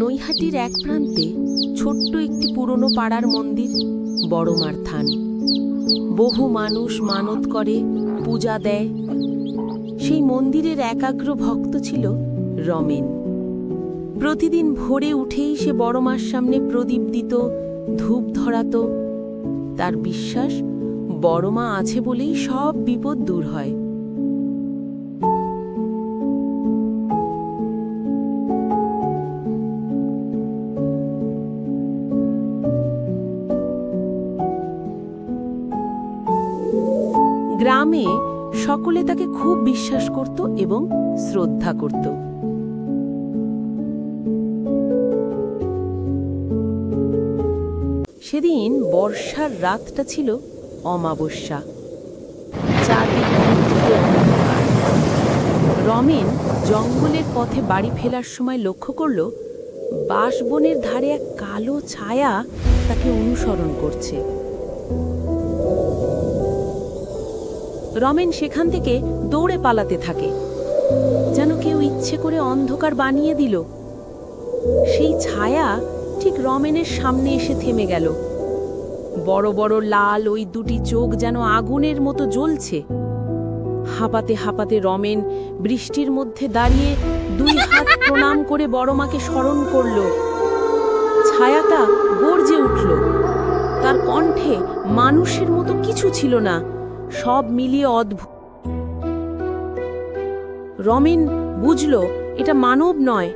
নৈহাটির এক প্রান্তে ছোট্ট একটি পুরনো পাড়ার মন্দির বড়মার থান বহু মানুষ মানত করে, পূজা দেয়। সেই মন্দিরের একাগ্র ভক্ত ছিল রমেন। প্রতিদিন ভোরে উঠেই সে বড়মার সামনে প্রদীপ দিত, ধূপ ধরাত। তার বিশ্বাস বড়মা আছে বলেই সব বিপদ দূর হয়। গ্রামে সকলে তাকে খুব বিশ্বাস করত এবং শ্রদ্ধা করত। সেদিন বর্ষার রাতটা ছিল অমাবস্যা। রমেন জঙ্গলের পথে বাড়ি ফেরার সময় লক্ষ্য করল, বাঁশবনের ধারে এক কালো ছায়া তাকে অনুসরণ করছে। রমেন সেখান থেকে দৌড়ে পালাতে থাকে। যেন কেউ ইচ্ছে করে অন্ধকার বানিয়ে দিল। সেই ছায়া ঠিক রমেনের সামনে এসে থেমে গেল। বড় বড় লাল ওই দুটি চোখ যেন আগুনের মতো জ্বলছে। হাঁপাতে হাঁপাতে রমেন বৃষ্টির মধ্যে দাঁড়িয়ে দুই হাত প্রণাম করে বড় মাকে স্মরণ করল। ছায়াটা গর্জে উঠল। তার কণ্ঠে মানুষের মতো কিছু ছিল না। সব মিলিয়ে অদ্ভুত রমেন বুঝল এটা মানব নয়।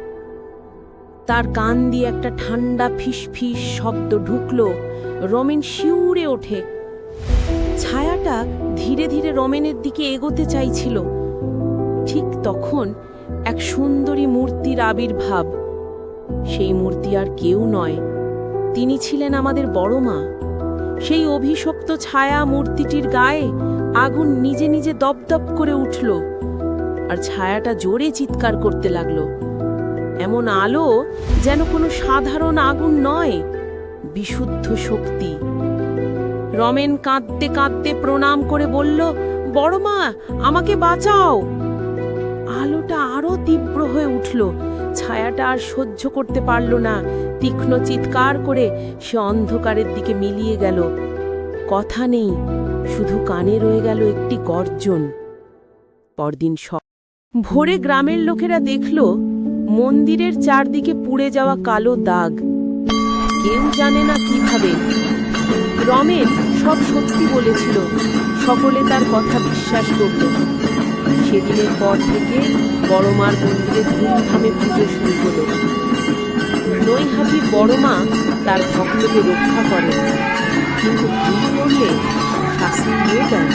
তার কান দিয়ে একটা ঠান্ডা ফিসফিস শব্দ ঢুকলো। রমেন শিউরে ওঠে। ছায়াটা ধীরে ধীরে রমেনের দিকে এগোতে চাইছিল। ঠিক তখন এক সুন্দরী মূর্তির আবির্ভাব। সেই মূর্তি আর কেউ নয়। তিনি ছিলেন আমাদের বড় মা। সেই অভিশপ্ত ছায়া মূর্তিটির গায়ে আগুন নিজে নিজে দপদপ করে উঠল, আর ছায়াটা জোরে চিৎকার করতে লাগল। এমন আলো যেন কোনো সাধারণ আগুন নয়, বিশুদ্ধ শক্তি। রমেন কাঁদতে কাঁদতে প্রণাম করে বলল বড় মা আমাকে বাঁচাও! আলোটা আরও তীব্র হয়ে উঠল। ছায়াটা আর সহ্য করতে পারল না। তীক্ষ্ণ চিৎকার করে সে অন্ধকারের দিকে মিলিয়ে গেল। কথা নেই, শুধু কানে রয়ে গেল একটি গর্জন। পরদিন সব ভোরে গ্রামের লোকেরা দেখল, মন্দিরের চারদিকে পুড়ে যাওয়া কালো দাগ। কেউ জানে না কীভাবে। রমেন সব সত্যি বলেছিল। সকলে তার কথা বিশ্বাস করত। সেদিনের পর থেকে বড়মার মন্দিরে ধুমধামে পুজো শুরু হলো। নৈহাটি বড়মা তার ভক্তকে রক্ষা করেন। কিন্তু ভুল করলে শাস্তি দিয়ে দেন